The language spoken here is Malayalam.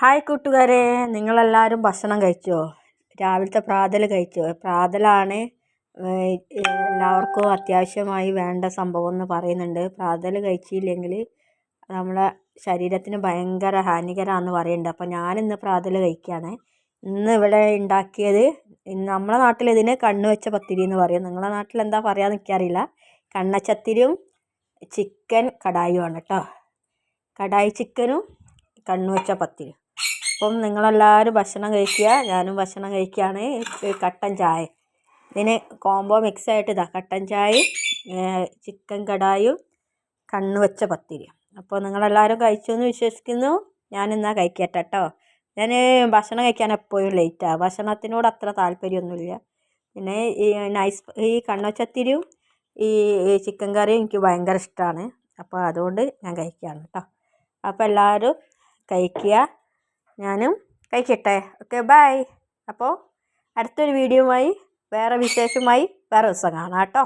ഹായ് കൂട്ടുകാരെ നിങ്ങളെല്ലാവരും ഭക്ഷണം കഴിച്ചോ? രാവിലത്തെ പ്രാതൽ കഴിച്ചോ? പ്രാതലാണ് എല്ലാവർക്കും അത്യാവശ്യമായി വേണ്ട സംഭവം എന്ന് പറയുന്നുണ്ട്. പ്രാതൽ കഴിച്ചില്ലെങ്കിൽ നമ്മളെ ശരീരത്തിന് ഭയങ്കര ഹാനികരമാണെന്ന് പറയുന്നുണ്ട്. അപ്പോൾ ഞാനിന്ന് പ്രാതൽ കഴിക്കുകയാണ്. ഇന്ന് ഇവിടെ ഉണ്ടാക്കിയത് നമ്മളെ നാട്ടിൽ ഇതിന് കണ്ണ് വെച്ച പത്തിരി എന്ന് പറയും. നിങ്ങളെ നാട്ടിൽ എന്താ പറയുക എനിക്കറിയില്ല. കണ്ണച്ചത്തിരിയും ചിക്കൻ കടായുമാണ് കേട്ടോ. കടായി ചിക്കനും കണ്ണുവെച്ച പത്തിരി അപ്പം നിങ്ങളെല്ലാവരും ഭക്ഷണം കഴിക്കുക. ഞാനും ഭക്ഷണം കഴിക്കുകയാണ്. കട്ടൻ ചായ. ഇതിന് കോംബോ മിക്സ് ആയിട്ട് ഇതാ. കട്ടൻ ചായ ചിക്കൻ കടായും കണ്ണു വെച്ച പത്തിരിയും. അപ്പോൾ നിങ്ങളെല്ലാവരും കഴിച്ചു എന്ന് വിശ്വസിക്കുന്നു. ഞാനിന്നാ കഴിക്കട്ടെ കേട്ടോ. ഞാൻ ഭക്ഷണം കഴിക്കാൻ എപ്പോഴും ലേറ്റാണ് ഭക്ഷണത്തിനോട് അത്ര താല്പര്യമൊന്നുമില്ല. പിന്നെ ഈ നൈസ് ഈ കണ്ണുവച്ചത്തിരിയും ഈ ചിക്കൻ കറിയും എനിക്ക് ഭയങ്കര ഇഷ്ടമാണ്. അപ്പോൾ അതുകൊണ്ട് ഞാൻ കഴിക്കുകയാണ് കേട്ടോ. അപ്പോൾ എല്ലാവരും കഴിക്കുക. ഞാനും കഴിക്കട്ടെ. ഓക്കെ ബൈ അപ്പോൾ അടുത്തൊരു വീഡിയോയുമായി വേറെ വിശേഷമായി വേറെ ദിവസം കാണാം കേട്ടോ.